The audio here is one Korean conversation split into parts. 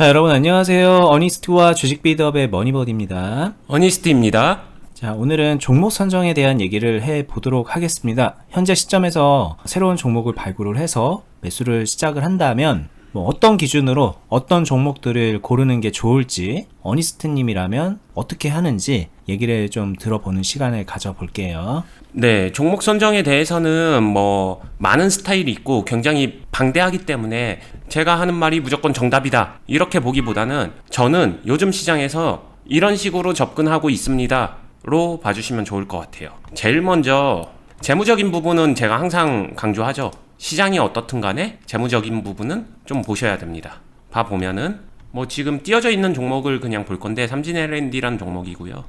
자, 여러분 안녕하세요. 어니스트와 주식 비드업의 머니버디입니다. 어니스트입니다. 자, 오늘은 종목 선정에 대한 얘기를 해 보도록 하겠습니다. 현재 시점에서 새로운 종목을 발굴을 해서 매수를 시작을 한다면 뭐 어떤 기준으로 어떤 종목들을 고르는 게 좋을지 어니스트님이라면 어떻게 하는지 얘기를 좀 들어보는 시간을 가져볼게요. 네, 종목 선정에 대해서는 뭐 많은 스타일이 있고 굉장히 방대하기 때문에 제가 하는 말이 무조건 정답이다. 이렇게 보기보다는 저는 요즘 시장에서 이런 식으로 접근하고 있습니다.로 봐주시면 좋을 것 같아요. 제일 먼저 재무적인 부분은 제가 항상 강조하죠. 시장이 어떻든 간에 재무적인 부분은 좀 보셔야 됩니다. 봐 보면은 뭐 지금 띄어져 있는 종목을 그냥 볼 건데 삼진 L&D라는 종목이고요.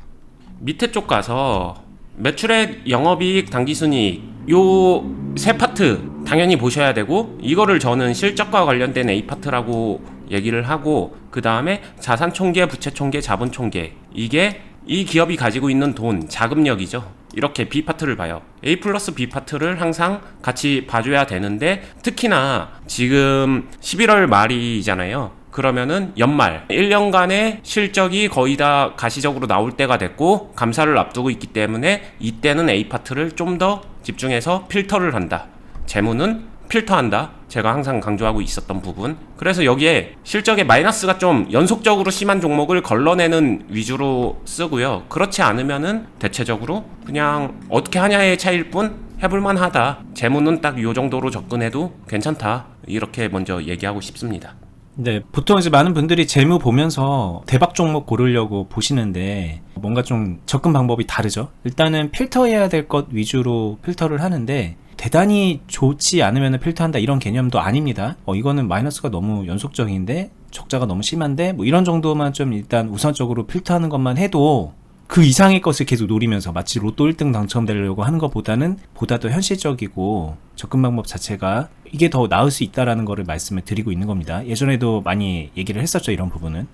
밑에 쪽 가서 매출액, 영업이익, 당기순이익 요 세 파트 당연히 보셔야 되고 이거를 저는 실적과 관련된 A 파트라고 얘기를 하고 그 다음에 자산 총계, 부채 총계, 자본 총계 이게 이 기업이 가지고 있는 돈, 자금력이죠. 이렇게 B 파트를 봐요. A 플러스 B 파트를 항상 같이 봐줘야 되는데 특히나 지금 11월 말이잖아요. 그러면은 연말 1년간의 실적이 거의 다 가시적으로 나올 때가 됐고 감사를 앞두고 있기 때문에 이때는 A 파트를 좀 더 집중해서 필터를 한다. 재무는 필터한다. 제가 항상 강조하고 있었던 부분. 그래서 여기에 실적의 마이너스가 좀 연속적으로 심한 종목을 걸러내는 위주로 쓰고요. 그렇지 않으면은 대체적으로 그냥 어떻게 하냐의 차이일 뿐 해볼만 하다. 재무는 딱요 정도로 접근해도 괜찮다. 이렇게 먼저 얘기하고 싶습니다. 네, 보통 이제 많은 분들이 재무 보면서 대박 종목 고르려고 보시는데 뭔가 좀 접근 방법이 다르죠. 일단은 필터해야 될 것 위주로 필터를 하는데 대단히 좋지 않으면 필터한다 이런 개념도 아닙니다. 어, 이거는 마이너스가 너무 연속적인데 적자가 너무 심한데 뭐 이런 정도만 좀 일단 우선적으로 필터하는 것만 해도 그 이상의 것을 계속 노리면서 마치 로또 1등 당첨되려고 하는 것보다는 보다 더 현실적이고 접근 방법 자체가 이게 더 나을 수 있다라는 거를 말씀을 드리고 있는 겁니다. 예전에도 많이 얘기를 했었죠, 이런 부분은.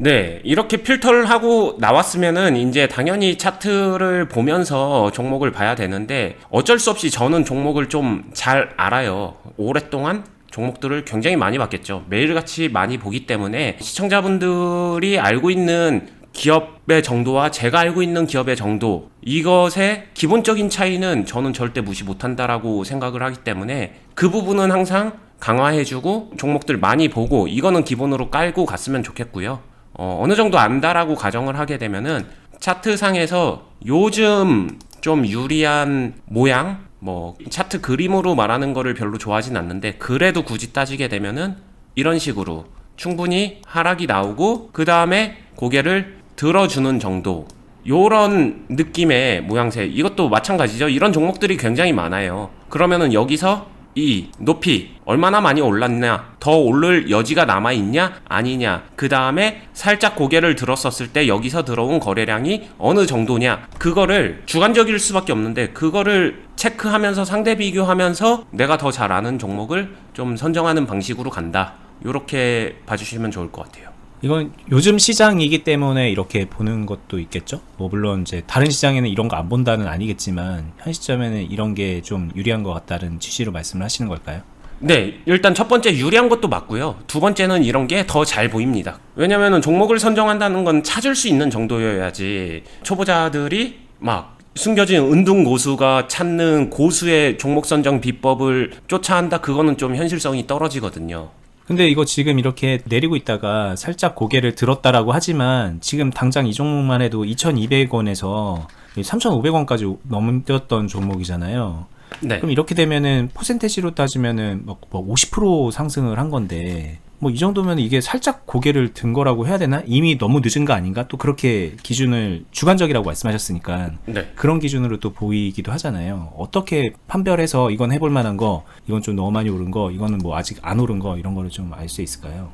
네, 이렇게 필터를 하고 나왔으면은 이제 당연히 차트를 보면서 종목을 봐야 되는데 어쩔 수 없이 저는 종목을 좀 잘 알아요. 오랫동안 종목들을 굉장히 많이 봤겠죠. 매일같이 많이 보기 때문에 시청자분들이 알고 있는 기업의 정도와 제가 알고 있는 기업의 정도 이것의 기본적인 차이는 저는 절대 무시 못한다라고 생각을 하기 때문에 그 부분은 항상 강화해주고 종목들 많이 보고 이거는 기본으로 깔고 갔으면 좋겠고요. 어, 어느 정도 안다라고 가정을 하게 되면은 차트상에서 요즘 좀 유리한 모양 뭐 차트 그림으로 말하는 거를 별로 좋아하진 않는데 그래도 굳이 따지게 되면은 이런 식으로 충분히 하락이 나오고 그 다음에 고개를 들어주는 정도. 요런 느낌의 모양새. 이것도 마찬가지죠. 이런 종목들이 굉장히 많아요. 그러면은 여기서 이 높이 얼마나 많이 올랐냐 더 오를 여지가 남아 있냐 아니냐. 그 다음에 살짝 고개를 들었었을 때 여기서 들어온 거래량이 어느 정도냐. 그거를 주관적일 수밖에 없는데 그거를 체크하면서 상대 비교하면서 내가 더 잘 아는 종목을 좀 선정하는 방식으로 간다. 요렇게 봐주시면 좋을 것 같아요 이건 요즘 시장이기 때문에 이렇게 보는 것도 있겠죠? 뭐, 물론 이제 다른 시장에는 이런 거 안 본다는 아니겠지만, 현 시점에는 이런 게 좀 유리한 것 같다는 취지로 말씀을 하시는 걸까요? 네, 일단 첫 번째 유리한 것도 맞고요. 두 번째는 이런 게 더 잘 보입니다. 왜냐면은 종목을 선정한다는 건 찾을 수 있는 정도여야지 초보자들이 막 숨겨진 은둔 고수가 찾는 고수의 종목 선정 비법을 쫓아한다 그거는 좀 현실성이 떨어지거든요. 근데 이거 지금 이렇게 내리고 있다가 살짝 고개를 들었다라고 하지만 지금 당장 이 종목만 해도 2,200원에서 3,500원까지 넘겼던 종목이잖아요. 네. 그럼 이렇게 되면은 퍼센테지로 따지면은 뭐50% 상승을 한 건데 뭐 이 정도면 이게 살짝 고개를 든 거라고 해야 되나? 이미 너무 늦은 거 아닌가? 또 그렇게 기준을 주관적이라고 말씀하셨으니까 네. 그런 기준으로 또 보이기도 하잖아요. 어떻게 판별해서 이건 해볼 만한 거, 이건 좀 너무 많이 오른 거, 이거는 뭐 아직 안 오른 거 이런 거를 좀 알 수 있을까요?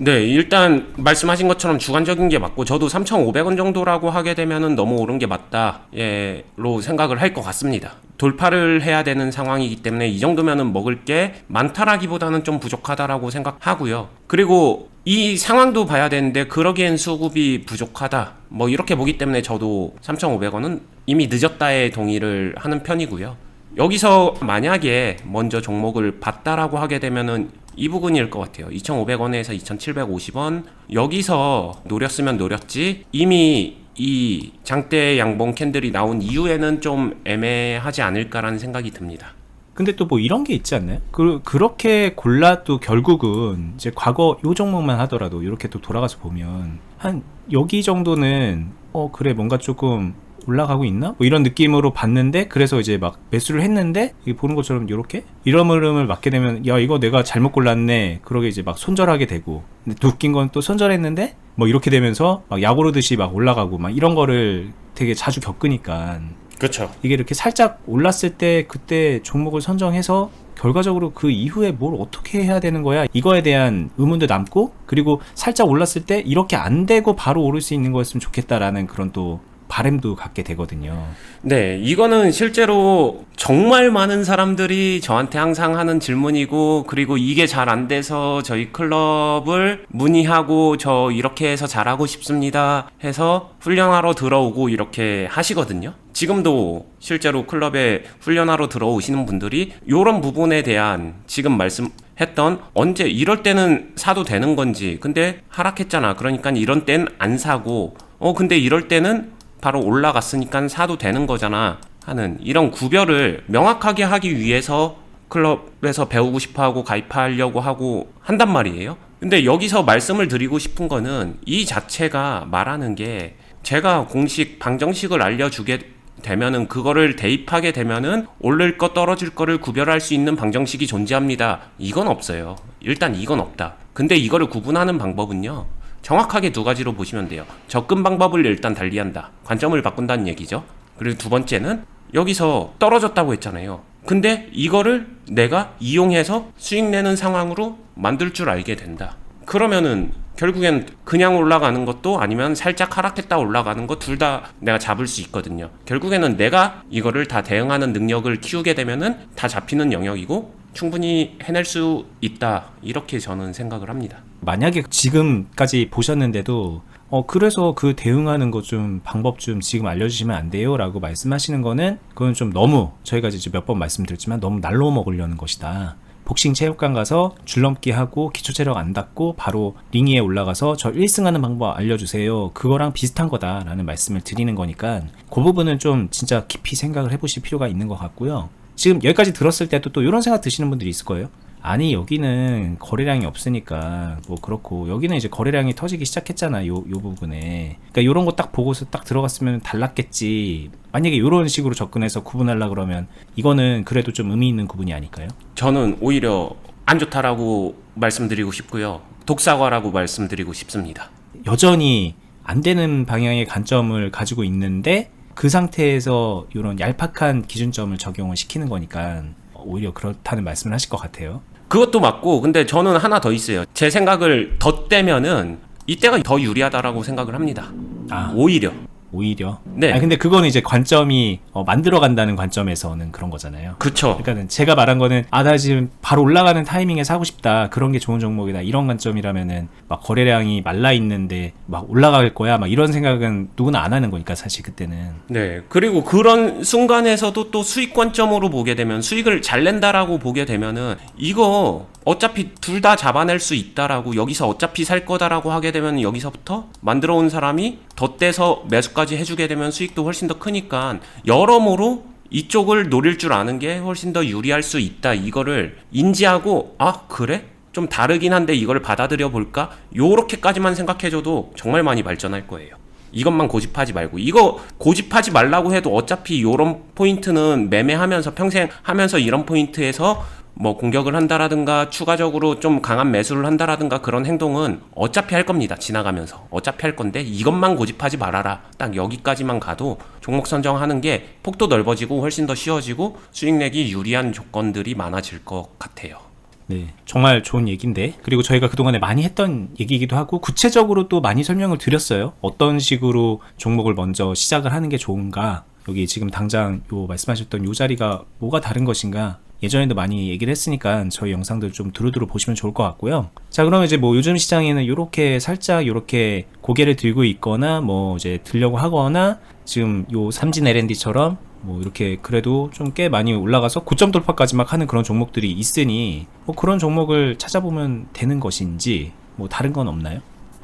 네, 일단 말씀하신 것처럼 주관적인 게 맞고 저도 3,500원 정도라고 하게 되면은 너무 오른 게 맞다. 예로 생각을 할 것 같습니다. 돌파를 해야 되는 상황이기 때문에 이 정도면은 먹을 게 많다라기보다는 좀 부족하다라고 생각하고요. 그리고 이 상황도 봐야 되는데 그러기엔 수급이 부족하다. 뭐 이렇게 보기 때문에 저도 3,500원은 이미 늦었다에 동의를 하는 편이고요. 여기서 만약에 먼저 종목을 봤다라고 하게 되면은 이 부분일 것 같아요. 2,500원에서 2,750원 여기서 노렸으면 노렸지 이미 이 장대 양봉 캔들이 나온 이후에는 좀 애매하지 않을까라는 생각이 듭니다. 근데 또 뭐 이런 게 있지 않나요? 그, 그렇게 골라도 결국은 이제 과거 요 종목만 하더라도 이렇게 또 돌아가서 보면 한 여기 정도는 어 그래 뭔가 조금 올라가고 있나? 뭐 이런 느낌으로 봤는데 그래서 이제 막 매수를 했는데 이 보는 것처럼 이렇게? 이런 흐름을 맞게 되면 야 이거 내가 잘못 골랐네. 그러게 이제 막 손절하게 되고. 근데 또 웃긴 건 또 손절했는데 뭐 이렇게 되면서 막 약오르듯이 막 올라가고 막 이런 거를 되게 자주 겪으니까. 그렇죠. 이게 이렇게 살짝 올랐을 때 그때 종목을 선정해서 결과적으로 그 이후에 뭘 어떻게 해야 되는 거야? 이거에 대한 의문도 남고 그리고 살짝 올랐을 때 이렇게 안 되고 바로 오를 수 있는 거였으면 좋겠다라는 그런 또 바램도 갖게 되거든요. 네, 이거는 실제로 정말 많은 사람들이 저한테 항상 하는 질문이고, 그리고 이게 잘 안 돼서 저희 클럽을 문의하고, 저 이렇게 해서 잘하고 싶습니다 해서 훈련하러 들어오고 이렇게 하시거든요. 지금도 실제로 클럽에 훈련하러 들어오시는 분들이 이런 부분에 대한 지금 말씀 했던 언제 이럴 때는 사도 되는 건지, 근데 하락했잖아. 그러니까 이런 땐안 사고, 어, 근데 이럴 때는 바로 올라갔으니까 사도 되는 거잖아 하는 이런 구별을 명확하게 하기 위해서 클럽에서 배우고 싶어 하고 가입하려고 하고 한단 말이에요. 근데 여기서 말씀을 드리고 싶은 거는 이 자체가 말하는 게 제가 공식 방정식을 알려주게 되면은 그거를 대입하게 되면은 오를 거 떨어질 거를 구별할 수 있는 방정식이 존재합니다. 이건 없어요. 일단 이건 없다. 근데 이거를 구분하는 방법은요. 정확하게 두 가지로 보시면 돼요. 접근 방법을 일단 달리한다. 관점을 바꾼다는 얘기죠. 그리고 두 번째는 여기서 떨어졌다고 했잖아요. 근데 이거를 내가 이용해서 수익 내는 상황으로 만들 줄 알게 된다. 그러면은 결국엔 그냥 올라가는 것도 아니면 살짝 하락했다 올라가는 거둘다 내가 잡을 수 있거든요. 결국에는 내가 이거를 다 대응하는 능력을 키우게 되면은 다 잡히는 영역이고 충분히 해낼 수 있다. 이렇게 저는 생각을 합니다. 만약에 지금까지 보셨는데도 어 그래서 그 대응하는 거좀 방법 좀 지금 알려주시면 안 돼요라고 말씀하시는 거는 그건 좀 너무 저희가 이제 몇 번 말씀드렸지만 너무 날로 먹으려는 것이다. 복싱 체육관 가서 줄넘기 하고 기초 체력 안 닿고 바로 링 위에 올라가서 저 1승하는 방법 알려주세요. 그거랑 비슷한 거다라는 말씀을 드리는 거니까 그 부분은 좀 진짜 깊이 생각을 해보실 필요가 있는 것 같고요. 지금 여기까지 들었을 때도 또 이런 생각 드시는 분들이 있을 거예요. 아니 여기는 거래량이 없으니까 뭐 그렇고 여기는 이제 거래량이 터지기 시작했잖아 요, 요 부분에 그러니까 요런 거 딱 보고서 딱 들어갔으면 달랐겠지 만약에 요런 식으로 접근해서 구분하려 그러면 이거는 그래도 좀 의미 있는 구분이 아닐까요? 저는 오히려 안 좋다라고 말씀드리고 싶고요. 독사과라고 말씀드리고 싶습니다. 여전히 안 되는 방향의 관점을 가지고 있는데 그 상태에서 이런 얄팍한 기준점을 적용을 시키는 거니까 오히려 그렇다는 말씀을 하실 것 같아요. 그것도 맞고 근데 저는 하나 더 있어요. 제 생각을 덧대면은 이때가 더 유리하다라고 생각을 합니다. 아 오히려. 오히려. 네. 아니, 근데 그거는 이제 관점이 어, 만들어 간다는 관점에서는 그런 거잖아요. 그쵸. 그러니까는 제가 말한 거는 아 나 지금 바로 올라가는 타이밍에 사고 싶다 그런 게 좋은 종목이다 이런 관점이라면은 막 거래량이 말라 있는데 막 올라갈 거야 막 이런 생각은 누구나 안 하는 거니까 사실 그때는 네. 그리고 그런 순간에서도 또 수익 관점으로 보게 되면 수익을 잘 낸다라고 보게 되면은 이거 어차피 둘 다 잡아낼 수 있다라고 여기서 어차피 살 거다라고 하게 되면 여기서부터 만들어 온 사람이 덧대서 매수까지 해주게 되면 수익도 훨씬 더 크니까 여러모로 이쪽을 노릴 줄 아는 게 훨씬 더 유리할 수 있다. 이거를 인지하고 아 그래? 좀 다르긴 한데 이걸 받아들여 볼까? 요렇게까지만 생각해줘도 정말 많이 발전할 거예요. 이것만 고집하지 말고 이거 고집하지 말라고 해도 어차피 요런 포인트는 매매하면서 평생 하면서 이런 포인트에서 뭐 공격을 한다라든가 추가적으로 좀 강한 매수를 한다라든가 그런 행동은 어차피 할 겁니다. 지나가면서 어차피 할 건데 이것만 고집하지 말아라. 딱 여기까지만 가도 종목 선정하는 게 폭도 넓어지고 훨씬 더 쉬워지고 수익 내기 유리한 조건들이 많아질 것 같아요. 네 정말 좋은 얘기인데 그리고 저희가 그동안에 많이 했던 얘기이기도 하고 구체적으로 또 많이 설명을 드렸어요 어떤 식으로 종목을 먼저 시작을 하는 게 좋은가 여기 지금 당장 요 말씀하셨던 요 자리가 뭐가 다른 것인가 예전에도 많이 얘기를 했으니까 저희 영상들 좀 두루두루 보시면 좋을 것 같고요. 자, 그러면 이제 뭐 요즘 시장에는 이렇게 살짝 이렇게 고개를 들고 있거나 뭐 이제 들려고 하거나 지금 요 삼진 L&D처럼 뭐 이렇게 그래도 좀 꽤 많이 올라가서 고점 돌파까지 막 하는 그런 종목들이 있으니 뭐 그런 종목을 찾아보면 되는 것인지 뭐 다른 건 없나요?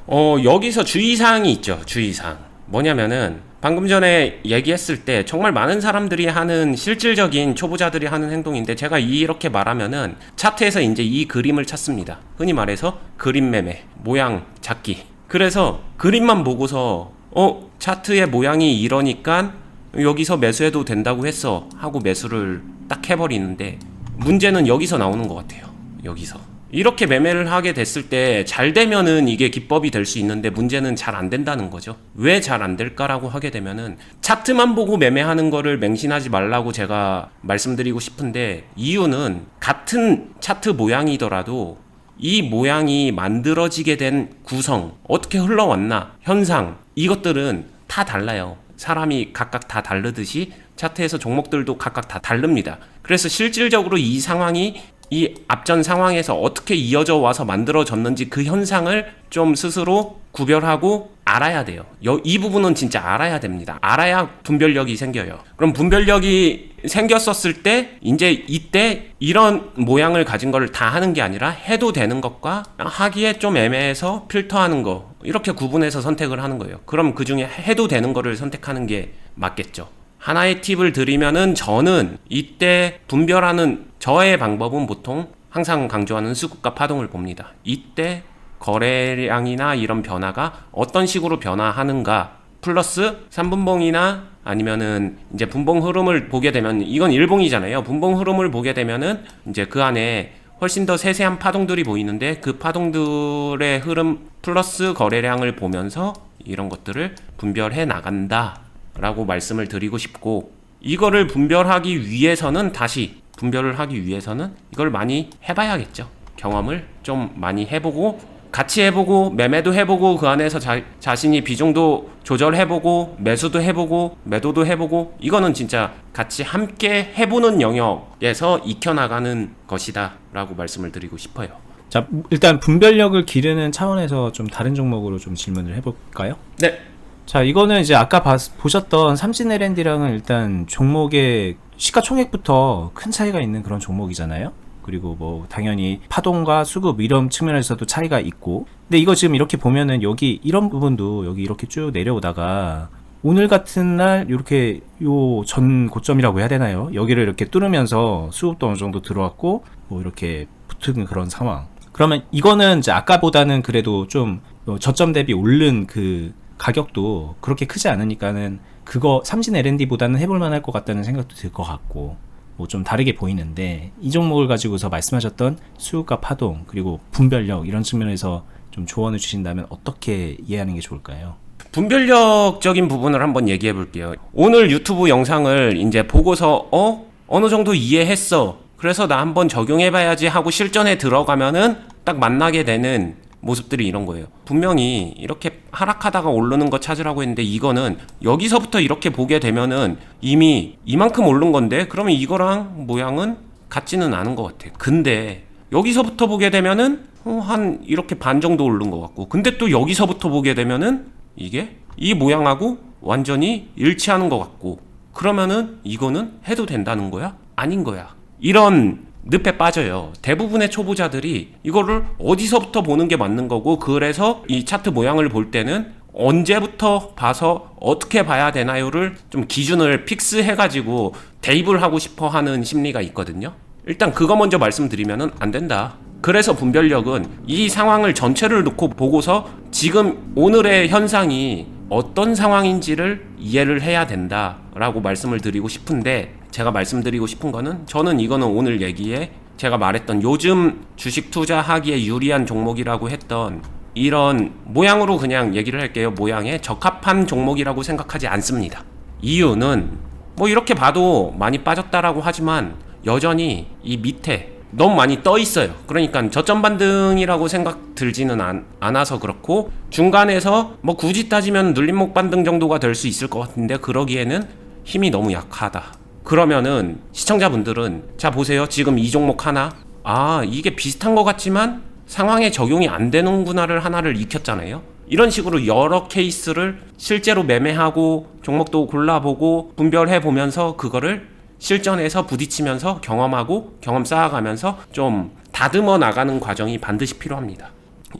어, 여기서 주의사항이 있죠. 주의사항. 뭐냐면은 방금 전에 얘기했을 때 정말 많은 사람들이 하는 실질적인 초보자들이 하는 행동인데 제가 이렇게 말하면은 차트에서 이제 이 그림을 찾습니다. 흔히 말해서 그림 매매, 모양 잡기. 그래서 그림만 보고서 어, 차트의 모양이 이러니까 여기서 매수해도 된다고 했어 하고 매수를 딱 해버리는데 문제는 여기서 나오는 것 같아요. 여기서. 이렇게 매매를 하게 됐을 때 잘 되면은 이게 기법이 될 수 있는데 문제는 잘 안 된다는 거죠. 왜 잘 안 될까라고 하게 되면은 차트만 보고 매매하는 거를 맹신하지 말라고 제가 말씀드리고 싶은데 이유는 같은 차트 모양이더라도 이 모양이 만들어지게 된 구성, 어떻게 흘러왔나, 현상, 이것들은 다 달라요. 사람이 각각 다 다르듯이 차트에서 종목들도 각각 다 다릅니다. 그래서 실질적으로 이 상황이 이 앞전 상황에서 어떻게 이어져 와서 만들어졌는지 그 현상을 좀 스스로 구별하고 알아야 돼요. 여- 이 부분은 진짜 알아야 됩니다. 알아야 분별력이 생겨요. 그럼 분별력이 생겼었을 때 이제 이때 이런 모양을 가진 걸다 하는 게 아니라 해도 되는 것과 하기에 좀 애매해서 필터하는 거 이렇게 구분해서 선택을 하는 거예요. 그럼 그 중에 해도 되는 거를 선택하는 게 맞겠죠. 하나의 팁을 드리면은 저는 이때 분별하는 저의 방법은 보통 항상 강조하는 수급과 파동을 봅니다. 이때 거래량이나 이런 변화가 어떤 식으로 변화하는가 플러스 3분봉이나 아니면은 이제 분봉 흐름을 보게 되면 이건 일봉이잖아요. 분봉 흐름을 보게 되면은 이제 그 안에 훨씬 더 세세한 파동들이 보이는데 그 파동들의 흐름 플러스 거래량을 보면서 이런 것들을 분별해 나간다 라고 말씀을 드리고 싶고 이거를 분별하기 위해서는 다시 분별을 하기 위해서는 이걸 많이 해봐야겠죠. 경험을 좀 많이 해보고 같이 해보고 매매도 해보고 그 안에서 자, 자신이 비중도 조절해보고 매수도 해보고 매도도 해보고 이거는 진짜 같이 함께 해보는 영역에서 익혀나가는 것이다 라고 말씀을 드리고 싶어요. 자 일단 분별력을 기르는 차원에서 좀 다른 종목으로 좀 질문을 해볼까요? 네, 자 이거는 이제 아까 봤- 보셨던 삼진 L&D랑은 일단 종목의 시가총액부터 큰 차이가 있는 그런 종목이잖아요. 그리고 뭐 당연히 파동과 수급 이런 측면에서도 차이가 있고 근데 이거 지금 이렇게 보면은 여기 이런 부분도 여기 이렇게 쭉 내려오다가 오늘 같은 날 이렇게 요 전 고점이라고 해야 되나요? 여기를 이렇게 뚫으면서 수급도 어느 정도 들어왔고 뭐 이렇게 붙은 그런 상황. 그러면 이거는 이제 아까보다는 그래도 좀 어, 저점 대비 오른 그 가격도 그렇게 크지 않으니까는 그거 삼진 L&D보다는 해볼 만할 것 같다는 생각도 들 것 같고 뭐 좀 다르게 보이는데 이 종목을 가지고서 말씀하셨던 수급과 파동 그리고 분별력 이런 측면에서 좀 조언을 주신다면 어떻게 이해하는 게 좋을까요? 분별력적인 부분을 한번 얘기해 볼게요. 오늘 유튜브 영상을 이제 보고서 어 어느 정도 이해했어. 그래서 나 한번 적용해 봐야지 하고 실전에 들어가면은 딱 만나게 되는 모습들이 이런 거예요. 분명히 이렇게 하락하다가 오르는 거 찾으라고 했는데 이거는 여기서부터 이렇게 보게 되면은 이미 이만큼 오른 건데 그러면 이거랑 모양은 같지는 않은 것 같아. 근데 여기서부터 보게 되면은 어, 한 이렇게 반 정도 오른 것 같고 근데 또 여기서부터 보게 되면은 이게 이 모양하고 완전히 일치하는 것 같고 그러면은 이거는 해도 된다는 거야? 아닌 거야. 이런 늪에 빠져요. 대부분의 초보자들이 이거를 어디서부터 보는 게 맞는 거고 그래서 이 차트 모양을 볼 때는 언제부터 봐서 어떻게 봐야 되나요를 좀 기준을 픽스해 가지고 대입을 하고 싶어 하는 심리가 있거든요. 일단 그거 먼저 말씀드리면은 안 된다. 그래서 분별력은 이 상황을 전체를 놓고 보고서 지금 오늘의 현상이 어떤 상황인지를 이해를 해야 된다라고 말씀을 드리고 싶은데 제가 말씀드리고 싶은 거는 저는 이거는 오늘 얘기에 제가 말했던 요즘 주식 투자하기에 유리한 종목이라고 했던 이런 모양으로 그냥 얘기를 할게요. 모양에 적합한 종목이라고 생각하지 않습니다. 이유는 뭐 이렇게 봐도 많이 빠졌다라고 하지만 여전히 이 밑에 너무 많이 떠 있어요. 그러니까 저점 반등이라고 생각 들지는 않, 않아서 그렇고 중간에서 뭐 굳이 따지면 눌림목 반등 정도가 될 수 있을 것 같은데 그러기에는 힘이 너무 약하다. 그러면은 시청자분들은 자 보세요. 지금 이 종목 하나 아 이게 비슷한 것 같지만 상황에 적용이 안 되는구나를 하나를 익혔잖아요. 이런 식으로 여러 케이스를 실제로 매매하고 종목도 골라보고 분별해 보면서 그거를 실전에서 부딪히면서 경험하고 경험 쌓아가면서 좀 다듬어 나가는 과정이 반드시 필요합니다.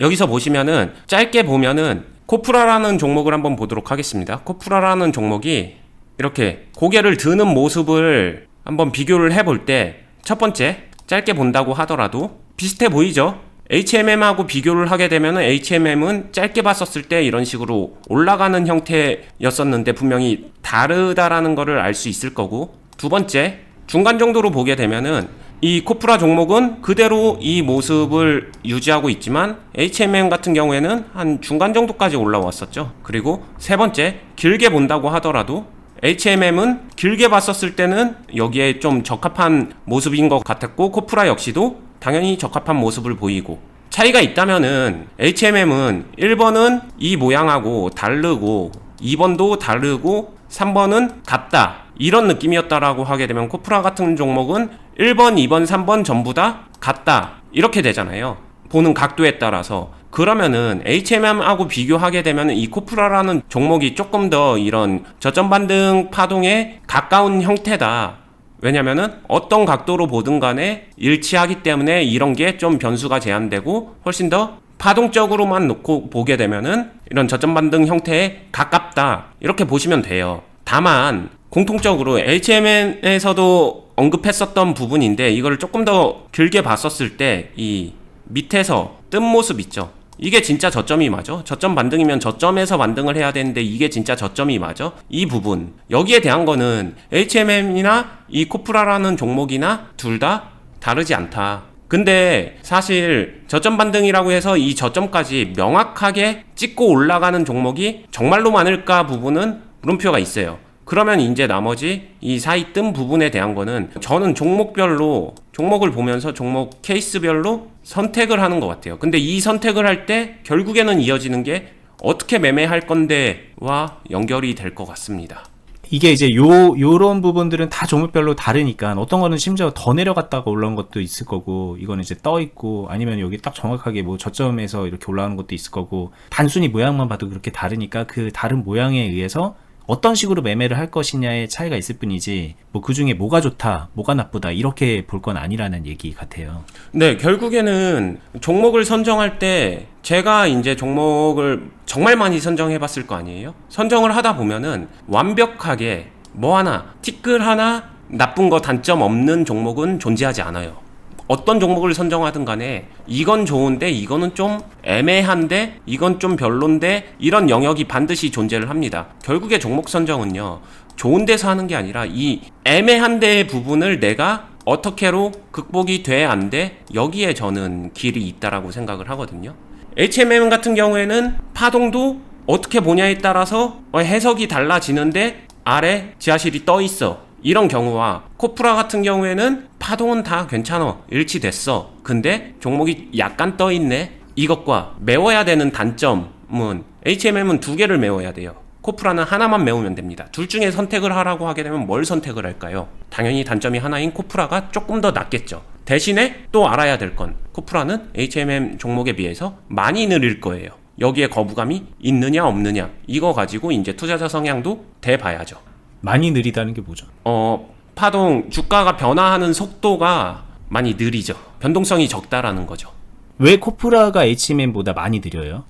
여기서 보시면은 짧게 보면은 코프라라는 종목을 한번 보도록 하겠습니다. 코프라라는 종목이 이렇게 고개를 드는 모습을 한번 비교를 해볼 때 첫 번째 짧게 본다고 하더라도 비슷해 보이죠? HMM하고 비교를 하게 되면 HMM은 짧게 봤었을 때 이런 식으로 올라가는 형태였었는데 분명히 다르다라는 거를 알수 있을 거고 두 번째 중간 정도로 보게 되면은 이 코프라 종목은 그대로 이 모습을 유지하고 있지만 HMM 같은 경우에는 한 중간 정도까지 올라왔었죠. 그리고 세 번째 길게 본다고 하더라도 HMM은 길게 봤었을 때는 여기에 좀 적합한 모습인 것 같았고 코프라 역시도 당연히 적합한 모습을 보이고 차이가 있다면은 HMM은 1번은 이 모양하고 다르고 2번도 다르고 3번은 같다 이런 느낌이었다라고 하게 되면 코프라 같은 종목은 1번, 2번, 3번 전부 다 같다 이렇게 되잖아요. 보는 각도에 따라서 그러면은 HMM하고 비교하게 되면 이 코프라라는 종목이 조금 더 이런 저점 반등 파동에 가까운 형태다. 왜냐면은 어떤 각도로 보든 간에 일치하기 때문에 이런 게 좀 변수가 제한되고 훨씬 더 파동적으로만 놓고 보게 되면은 이런 저점 반등 형태에 가깝다. 이렇게 보시면 돼요. 다만 공통적으로 HMN에서도 언급했었던 부분인데 이거를 조금 더 길게 봤었을 때 이 밑에서 뜬 모습 있죠. 이게 진짜 저점이 맞아? 저점 반등이면 저점에서 반등을 해야 되는데 이게 진짜 저점이 맞아? 이 부분 여기에 대한 거는 HMM이나 이 코프라라는 종목이나 둘 다 다르지 않다. 근데 사실 저점 반등이라고 해서 이 저점까지 명확하게 찍고 올라가는 종목이 정말로 많을까 부분은 물음표가 있어요. 그러면 이제 나머지 이 사이 뜬 부분에 대한 거는 저는 종목별로 종목을 보면서 종목 케이스별로 선택을 하는 것 같아요. 근데 이 선택을 할 때 결국에는 이어지는 게 어떻게 매매할 건데와 연결이 될 것 같습니다. 이게 이제 요 요런 부분들은 다 종목별로 다르니까 어떤 거는 심지어 더 내려갔다가 올라온 것도 있을 거고 이거는 이제 떠 있고 아니면 여기 딱 정확하게 뭐 저점에서 이렇게 올라오는 것도 있을 거고 단순히 모양만 봐도 그렇게 다르니까 그 다른 모양에 의해서 어떤 식으로 매매를 할 것이냐의 차이가 있을 뿐이지 뭐 그 중에 뭐가 좋다 뭐가 나쁘다 이렇게 볼 건 아니라는 얘기 같아요. 네, 결국에는 종목을 선정할 때 제가 이제 종목을 정말 많이 선정해 봤을 거 아니에요? 선정을 하다 보면은 완벽하게 뭐 하나, 티끌 하나 나쁜 거 단점 없는 종목은 존재하지 않아요. 어떤 종목을 선정하든 간에 이건 좋은데 이거는 좀 애매한데 이건 좀 별론데 이런 영역이 반드시 존재를 합니다. 결국에 종목 선정은요. 좋은 데서 하는 게 아니라 이 애매한 데의 부분을 내가 어떻게로 극복이 돼 안 돼? 여기에 저는 길이 있다라고 생각을 하거든요. HMM 같은 경우에는 파동도 어떻게 보냐에 따라서 어, 해석이 달라지는데 아래 지하실이 떠 있어. 이런 경우와 코프라 같은 경우에는 파동은 다 괜찮아. 일치됐어. 근데 종목이 약간 떠 있네. 이것과 메워야 되는 단점은 HMM은 두 개를 메워야 돼요. 코프라는 하나만 메우면 됩니다. 둘 중에 선택을 하라고 하게 되면 뭘 선택을 할까요? 당연히 단점이 하나인 코프라가 조금 더 낫겠죠. 대신에 또 알아야 될 건 코프라는 HMM 종목에 비해서 많이 느릴 거예요. 여기에 거부감이 있느냐 없느냐 이거 가지고 이제 투자자 성향도 대봐야죠. 많이 느리다는 게 뭐죠? 어 파동 주가가 변화하는 속도가 많이 느리죠. 변동성이 적다라는 거죠. 왜 코프라가 HMM보다 많이 느려요?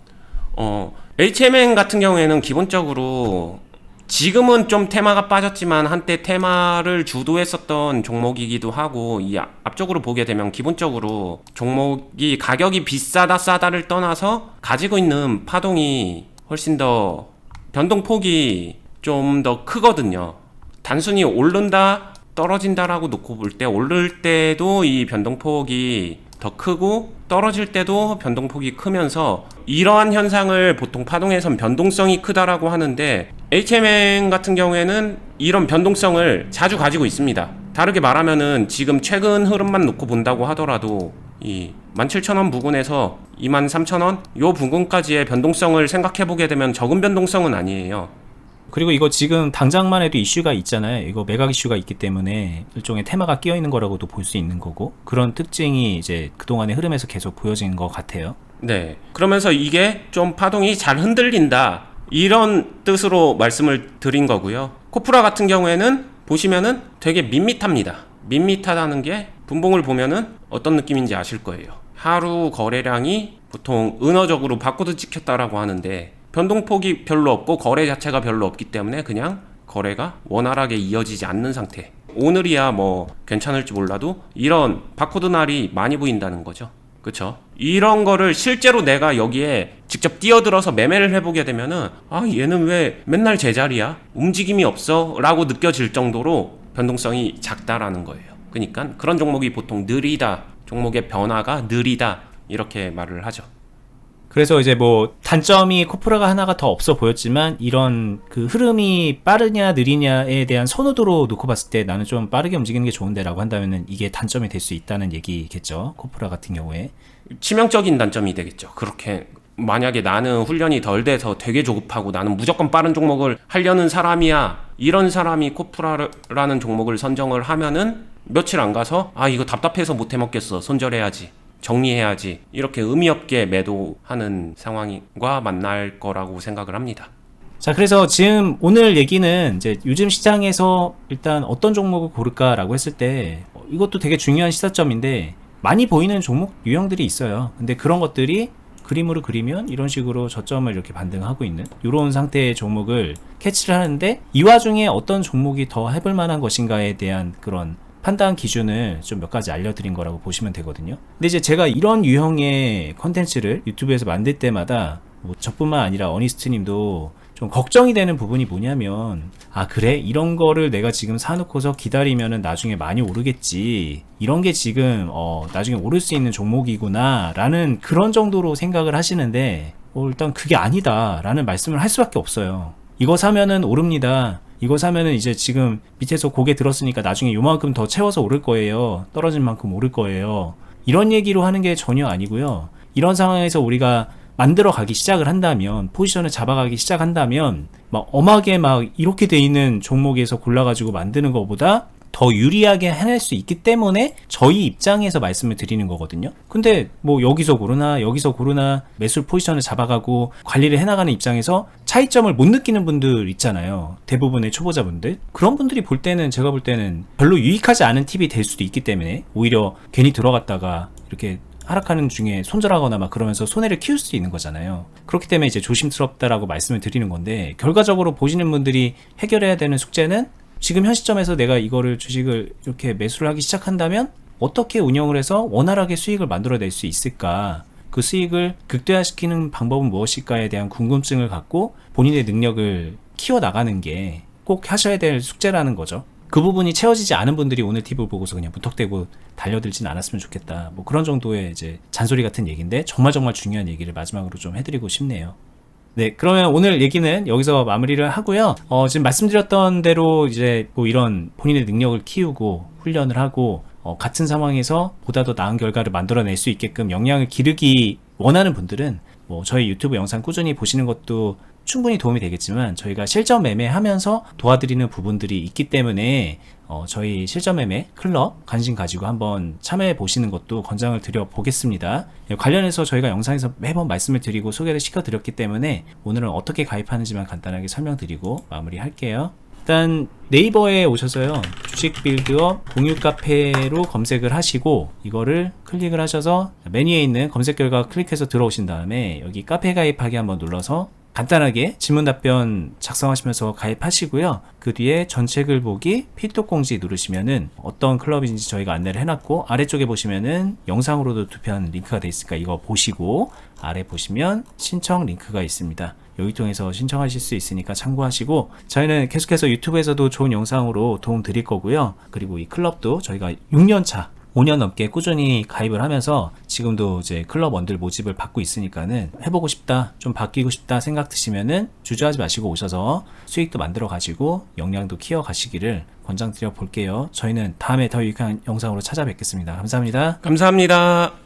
어, HMN 같은 경우에는 기본적으로 지금은 좀 테마가 빠졌지만 한때 테마를 주도했었던 종목이기도 하고 이 앞- 앞쪽으로 보게 되면 기본적으로 종목이 가격이 비싸다 싸다를 떠나서 가지고 있는 파동이 훨씬 더 변동폭이 좀 더 크거든요. 단순히 오른다 떨어진다라고 놓고 볼 때 오를 때도 이 변동폭이 더 크고 떨어질 때도 변동폭이 크면서 이러한 현상을 보통 파동에선 변동성이 크다라고 하는데 HMN 같은 경우에는 이런 변동성을 자주 가지고 있습니다. 다르게 말하면은 지금 최근 흐름만 놓고 본다고 하더라도 이 17,000원 부근에서 23,000원 요 부근까지의 변동성을 생각해 보게 되면 적은 변동성은 아니에요. 그리고 이거 지금 당장만 해도 이슈가 있잖아요. 이거 매각 이슈가 있기 때문에 일종의 테마가 끼어 있는 거라고도 볼 수 있는 거고 그런 특징이 이제 그동안의 흐름에서 계속 보여진 것 같아요. 네. 그러면서 이게 좀 파동이 잘 흔들린다. 이런 뜻으로 말씀을 드린 거고요. 코프라 같은 경우에는 보시면은 되게 밋밋합니다. 밋밋하다는 게 분봉을 보면은 어떤 느낌인지 아실 거예요. 하루 거래량이 보통 은어적으로 바코드 찍혔다라고 하는데 변동폭이 별로 없고 거래 자체가 별로 없기 때문에 그냥 거래가 원활하게 이어지지 않는 상태. 오늘이야 뭐 괜찮을지 몰라도 이런 바코드 날이 많이 보인다는 거죠. 그쵸? 이런 거를 실제로 내가 여기에 직접 뛰어들어서 매매를 해보게 되면은 아 얘는 왜 맨날 제자리야? 움직임이 없어? 라고 느껴질 정도로 변동성이 작다라는 거예요. 그러니까 그런 종목이 보통 느리다. 종목의 변화가 느리다. 이렇게 말을 하죠. 그래서 이제 뭐 단점이 코프라가 하나가 더 없어 보였지만 이런 그 흐름이 빠르냐 느리냐에 대한 선호도로 놓고 봤을 때 나는 좀 빠르게 움직이는 게 좋은데라고 한다면은 이게 단점이 될 수 있다는 얘기겠죠. 코프라 같은 경우에. 치명적인 단점이 되겠죠. 그렇게 만약에 나는 훈련이 덜 돼서 되게 조급하고 나는 무조건 빠른 종목을 하려는 사람이야. 이런 사람이 코프라라는 종목을 선정을 하면은 며칠 안 가서 아 이거 답답해서 못 해먹겠어. 손절해야지. 정리해야지. 이렇게 의미 없게 매도하는 상황과 만날 거라고 생각을 합니다. 자, 그래서 지금 오늘 얘기는 이제 요즘 시장에서 일단 어떤 종목을 고를까라고 했을 때 어, 이것도 되게 중요한 시사점인데 많이 보이는 종목 유형들이 있어요. 근데 그런 것들이 그림으로 그리면 이런 식으로 저점을 이렇게 반등하고 있는 이런 상태의 종목을 캐치를 하는데 이 와중에 어떤 종목이 더 해볼 만한 것인가에 대한 그런 판단 기준을 좀 몇 가지 알려드린 거라고 보시면 되거든요. 근데 이제 제가 이런 유형의 컨텐츠를 유튜브에서 만들 때마다 뭐 저뿐만 아니라 어니스트 님도 좀 걱정이 되는 부분이 뭐냐면 아 그래? 이런 거를 내가 지금 사놓고서 기다리면은 나중에 많이 오르겠지. 이런 게 지금 어 나중에 오를 수 있는 종목이구나 라는 그런 정도로 생각을 하시는데 어, 일단 그게 아니다 라는 말씀을 할 수밖에 없어요. 이거 사면은 오릅니다 이거 사면은 이제 지금 밑에서 고개 들었으니까 나중에 요만큼 더 채워서 오를 거예요. 떨어진 만큼 오를 거예요. 이런 얘기로 하는 게 전혀 아니고요. 이런 상황에서 우리가 만들어 가기 시작을 한다면 포지션을 잡아가기 시작한다면 막 엄하게 막 이렇게 돼 있는 종목에서 골라가지고 만드는 것보다 더 유리하게 해낼 수 있기 때문에 저희 입장에서 말씀을 드리는 거거든요. 근데 뭐 여기서 고르나 여기서 고르나 매수 포지션을 잡아가고 관리를 해나가는 입장에서 차이점을 못 느끼는 분들 있잖아요. 대부분의 초보자분들. 그런 분들이 볼 때는 제가 볼 때는 별로 유익하지 않은 팁이 될 수도 있기 때문에 오히려 괜히 들어갔다가 이렇게 하락하는 중에 손절하거나 막 그러면서 손해를 키울 수도 있는 거잖아요. 그렇기 때문에 이제 조심스럽다라고 말씀을 드리는 건데 결과적으로 보시는 분들이 해결해야 되는 숙제는 지금 현 시점에서 내가 이거를 주식을 이렇게 매수를 하기 시작한다면 어떻게 운영을 해서 원활하게 수익을 만들어낼 수 있을까? 그 수익을 극대화시키는 방법은 무엇일까에 대한 궁금증을 갖고 본인의 능력을 키워 나가는 게 꼭 하셔야 될 숙제라는 거죠. 그 부분이 채워지지 않은 분들이 오늘 팁을 보고서 그냥 무턱대고 달려들진 않았으면 좋겠다. 뭐 그런 정도의 이제 잔소리 같은 얘기인데 정말 정말 중요한 얘기를 마지막으로 좀 해드리고 싶네요. 네, 그러면 오늘 얘기는 여기서 마무리를 하고요. 어, 지금 말씀드렸던 대로 이제 뭐 이런 본인의 능력을 키우고 훈련을 하고 어, 같은 상황에서 보다 더 나은 결과를 만들어낼 수 있게끔 역량을 기르기 원하는 분들은 뭐 저희 유튜브 영상 꾸준히 보시는 것도 충분히 도움이 되겠지만 저희가 실전 매매하면서 도와드리는 부분들이 있기 때문에 어, 저희 실전 매매 클럽 관심 가지고 한번 참여해 보시는 것도 권장을 드려 보겠습니다. 예, 관련해서 저희가 영상에서 매번 말씀을 드리고 소개를 시켜 드렸기 때문에 오늘은 어떻게 가입하는지만 간단하게 설명드리고 마무리할게요. 일단 네이버에 오셔서요 주식 빌드업 공유 카페로 검색을 하시고 이거를 클릭을 하셔서 메뉴에 있는 검색 결과 클릭해서 들어오신 다음에 여기 카페 가입하기 한번 눌러서 간단하게 질문 답변 작성하시면서 가입하시고요. 그 뒤에 전체 글 보기 피톡 공지 누르시면은 어떤 클럽인지 저희가 안내를 해놨고 아래쪽에 보시면은 영상으로도 두편 링크가 되어 있으니까 이거 보시고 아래 보시면 신청 링크가 있습니다. 여기 통해서 신청하실 수 있으니까 참고하시고 저희는 계속해서 유튜브에서도 좋은 영상으로 도움 드릴 거고요. 그리고 이 클럽도 저희가 6년 차 5년 넘게 꾸준히 가입을 하면서 지금도 이제 클럽 원들 모집을 받고 있으니까는 해보고 싶다, 좀 바뀌고 싶다 생각 드시면은 주저하지 마시고 오셔서 수익도 만들어 가지고 역량도 키워 가시기를 권장드려 볼게요. 저희는 다음에 더 유익한 영상으로 찾아뵙겠습니다. 감사합니다. 감사합니다.